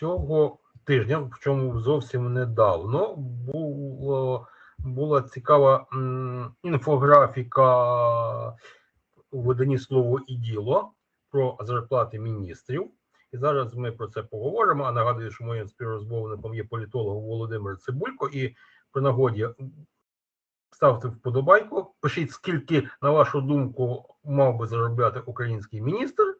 цього тижня, в чому зовсім недавно було, була цікава інфографіка у виданні слово і діло про зарплати міністрів. І зараз ми про це поговоримо. А нагадую, що моїм співрозмовником є політолог Володимир Цибулько. І при нагоді ставте вподобайку. Пишіть, скільки, на вашу думку, мав би заробляти український міністр.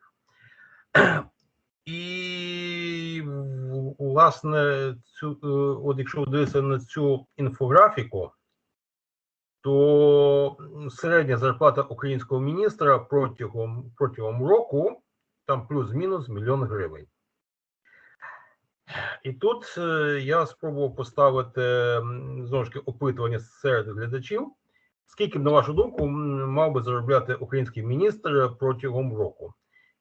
Власне, цю, е, от якщо дивитися на цю інфографіку, то середня зарплата українського міністра протягом, протягом року там плюс-мінус мільйон гривень. І тут е, я спробував поставити знову ж таки опитування серед глядачів. Скільки на вашу думку, мав би заробляти український міністр протягом року?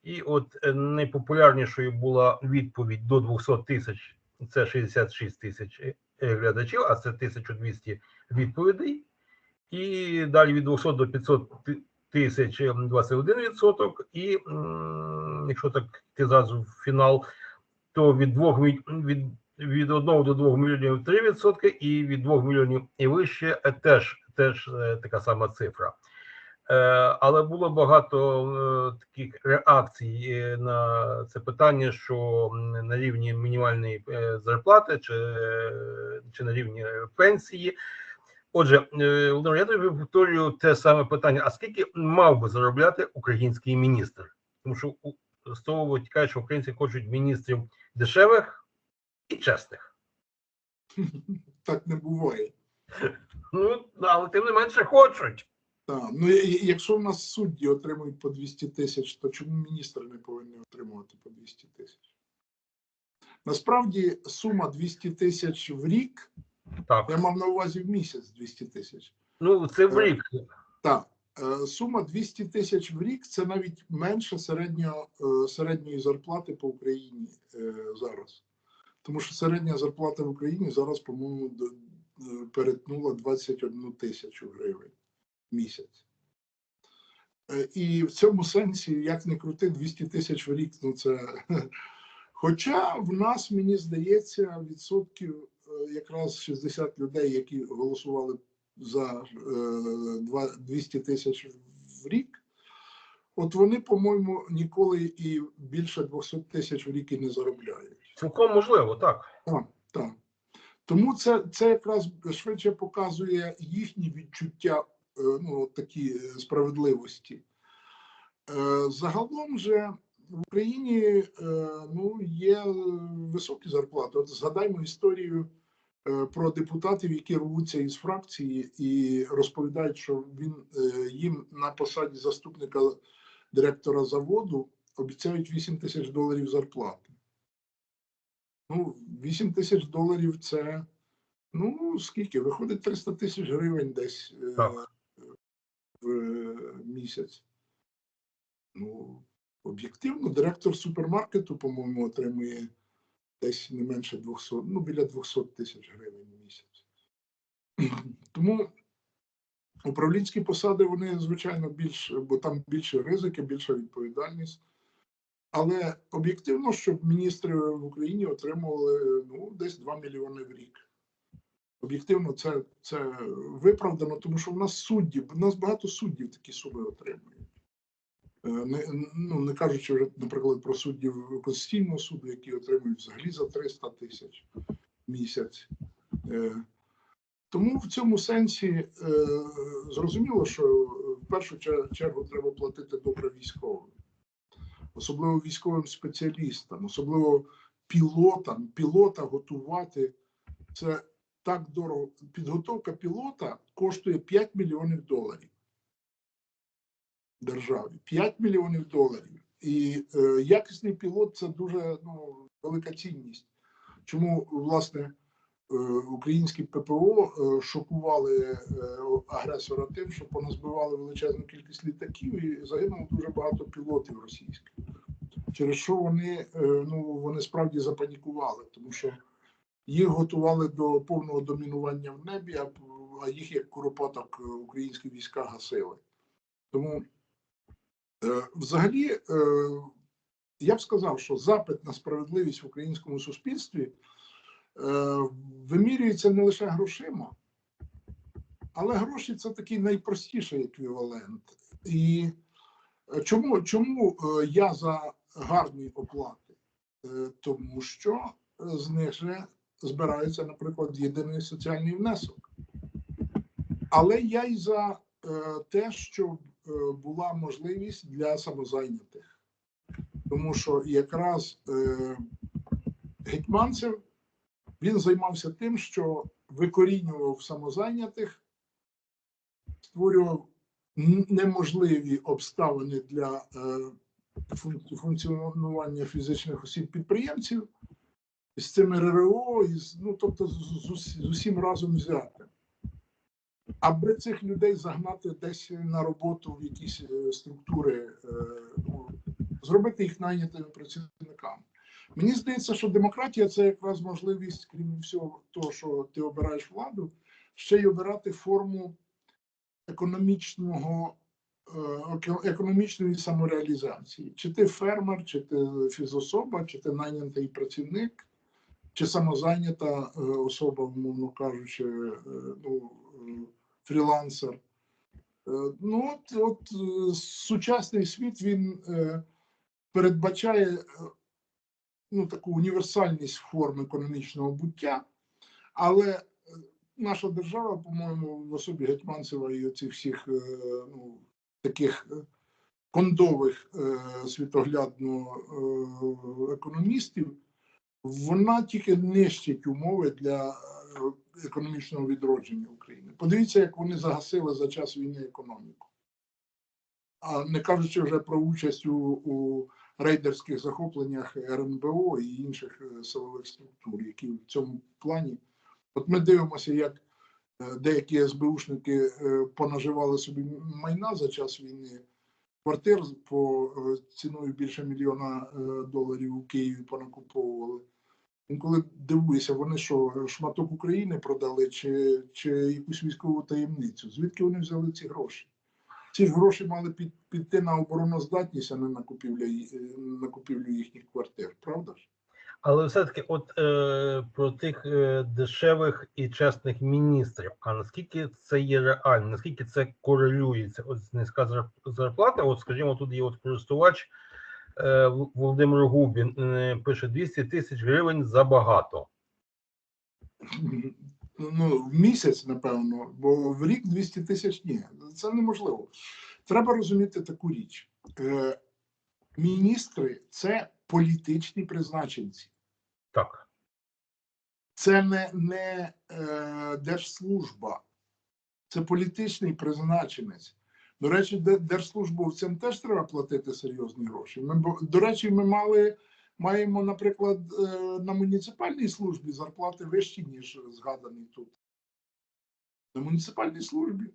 І от е, найпопулярнішою була відповідь до 200 тисяч, це 66 тисяч е, глядачів, а це 1200 відповідей. І далі від 200 до 500 тисяч е, 21%. І якщо так йти зразу в фінал, то від 2 міль- від, від 1 до 2 мільйонів 3%, і від 2 мільйонів і вище е, теж, теж е, така сама цифра. Е, Але було багато е, таких реакцій е, на це питання, що на рівні мінімальної зарплати чи, чи на рівні пенсії. Отже, Володимир, я тобі повторюю те саме питання: а скільки мав би заробляти український міністр? Тому що з того витікає, що українці хочуть міністрів дешевих і чесних. Так не буває. Ну, але тим не менше хочуть. Так. Ну, якщо в нас судді отримують по 200 тисяч, то чому міністр не повинен отримувати по 200 тисяч? Насправді сума 200 тисяч в рік, Так. я мав на увазі в місяць 200 тисяч. Ну, це в рік. Так, е, сума 200 тисяч в рік це навіть менше середньо, е, середньої зарплати по Україні е, зараз. Тому що середня зарплата в Україні зараз, по-моєму, е, перетнула 21 тисячу гривень місяць. Е, І в цьому сенсі, як не крути, 200 тисяч в рік, ну це. Хоча в нас, мені здається, відсотків е, якраз 60 людей, які голосували за е, 200 тисяч в рік, от вони, по-моєму, ніколи і більше 200 тисяч в рік і не заробляють. Цілком можливо, так. Так, так. Тому це, це якраз швидше показує їхні відчуття е, ну, такі е, справедливості. Е, Загалом же в Україні е, ну, є високі зарплати. От згадаймо історію е, про депутатів, які рвуться із фракції і розповідають, що він е, їм на посаді заступника директора заводу обіцяють 8 тисяч доларів зарплати. Ну, 8 тисяч доларів це ну скільки? Виходить 300 тисяч гривень десь е, Так. В е, місяць. Ну, об'єктивно, директор супермаркету, по-моєму, отримує десь не менше 200, ну біля 200 тисяч гривень в місяць. Тому управлінські посади, вони, звичайно, більш, бо там більше ризики, більша відповідальність. Але об'єктивно, щоб міністри в Україні отримували ну, десь 2 мільйони в рік. Об'єктивно, це, це виправдано, тому що в нас судді, в нас багато суддів такі суми отримують. Е, Не, ну, не кажучи вже, наприклад, про суддів Конституційного суду, які отримують взагалі за 300 тисяч місяць. Е, Тому в цьому сенсі е, зрозуміло, що в першу чергу треба платити добре військовим особливо військовим спеціалістам, особливо пілотам. Пілота готувати це так дорого. Підготовка пілота коштує 5 мільйонів доларів державі. 5 мільйонів доларів. І е, якісний пілот це дуже ну, велика цінність. Чому, власне, е, українські ППО е, шокували е, агресора тим, що поназбивали величезну кількість літаків і загинуло дуже багато пілотів російських. Через що вони, е, ну, вони справді запанікували, тому що їх готували до повного домінування в небі, а, їх як куропаток е, українські війська гасили. Тому е, взагалі е, я б сказав, що запит на справедливість в українському суспільстві вимірюється не лише грошима, але гроші це такий найпростіший еквівалент. І чому, чому я за гарні оплати? Тому що з них же збирається, наприклад, єдиний соціальний внесок. Але я й за е, те, щоб е, була можливість для самозайнятих. Тому що якраз е, Гетьманцев він займався тим, що викорінював самозайнятих, створював неможливі обставини для функціонування фізичних осіб-підприємців з цими РРО, і з, ну тобто з, з, з усім разом взяти. Аби цих людей загнати десь на роботу в якісь е, структури, е, ну, зробити їх найнятими працівниками. Мені здається, що демократія це якраз можливість, крім всього того, що ти обираєш владу, ще й обирати форму економічного е, економічної самореалізації. Чи ти фермер, чи ти фізособа, чи ти найнятий працівник, чи самозайнята е, особа, умовно кажучи, е, ну, е, фрілансер. Ну, от, от сучасний світ він передбачає ну, таку універсальність форм економічного буття, але наша держава, по-моєму, в особі Гетьманцева і оцих всіх ну, таких кондових світоглядно економістів, вона тільки нищить умови для е, економічного відродження України. Подивіться, як вони загасили за час війни економіку. А не кажучи вже про участь у, у рейдерських захопленнях РНБО і інших е, силових структур, які в цьому плані. От ми дивимося, як е, деякі СБУшники понаживали собі майна за час війни, квартир по е, ціною більше мільйона е, доларів у Києві понакуповували. Інколи дивуюся, вони що, шматок України продали чи, чи якусь військову таємницю? Звідки вони взяли ці гроші? Ці ж гроші мали під, піти на обороноздатність, а не на купівлю, е, на купівлю їхніх квартир, правда ж? Але все-таки, от е, про тих е, дешевих і чесних міністрів, а наскільки це є реально, наскільки це корелюється? От низька зарплата, от скажімо, тут є от користувач е, Володимир Губін е, пише 200 тисяч гривень забагато. Ну, в місяць, напевно, бо в рік 200 тисяч ні. Це неможливо. Треба розуміти таку річ. Е, міністри це політичні призначенці. Так, Це не, не е, держслужба, це політичний призначенець. До речі, держслужбовцям теж треба платити серйозні гроші. Ми, до речі, ми мали, маємо, наприклад, е, на муніципальній службі зарплати вищі, ніж згадані тут. На муніципальній службі.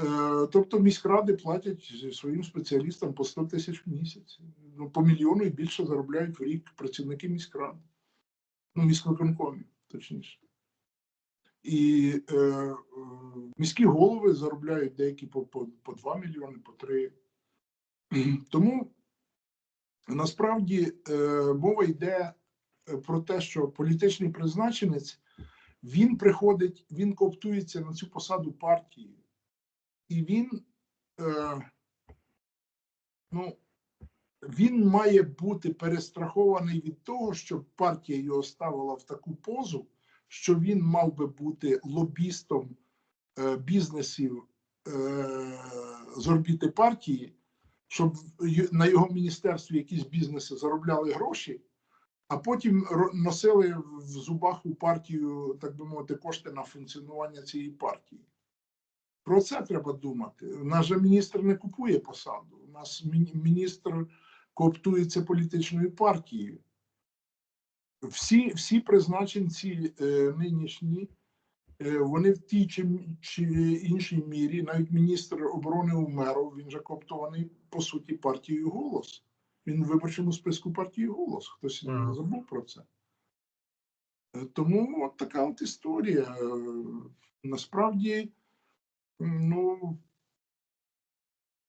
Е, тобто міськради платять своїм спеціалістам по 100 тисяч в місяць. Ну, по мільйону і більше заробляють в рік працівники міськради. Ну, міськвиконкомів, точніше. І е, е, міські голови заробляють деякі по, по, по 2 мільйони, по 3. Тому насправді е, мова йде е, про те, що політичний призначенець він приходить, він коптується на цю посаду партії, і він, е, ну, він має бути перестрахований від того, щоб партія його ставила в таку позу, що він мав би бути лобістом е, бізнесів е, з орбіти партії, щоб на його міністерстві якісь бізнеси заробляли гроші, а потім носили в зубах у партію, так би мовити, кошти на функціонування цієї партії. Про це треба думати. У нас же міністр не купує посаду. У нас міністр кооптується політичною партією. Всі, всі призначенці е, нинішні, е, вони в тій чи, чи іншій мірі, навіть міністр оборони Умеров, він же кооптований по суті партією голос. Він в виборчому списку партії голос. Хтось Мгм. забув про це. Е, Тому от така от історія. Е, Насправді, ну,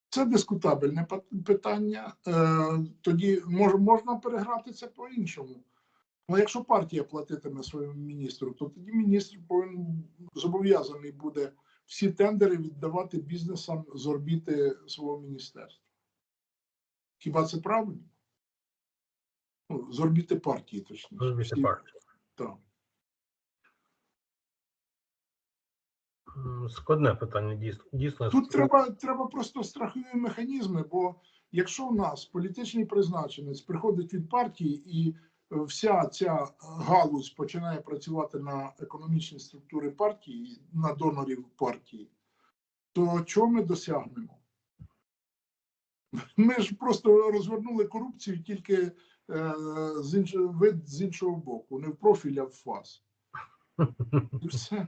Це дискутабельне питання. Е, Тоді мож, можна переграти це по-іншому. Ну, якщо партія платитиме своєму міністру, то тоді міністр повинен зобов'язаний буде всі тендери віддавати бізнесам з орбіти свого міністерства. Хіба це правильно? Ну, з орбіти партії, точніше. Розумієте, Всі- партія. Так. Складне питання, дійсно. дійсно Тут треба, треба просто страхові механізми, бо якщо в нас політичний призначенець приходить від партії і е, вся ця галузь починає працювати на економічні структури партії, на донорів партії, то чого ми досягнемо? Ми ж просто розвернули корупцію тільки е, з іншого, вид з іншого боку, не в профіль, а в фас. І все.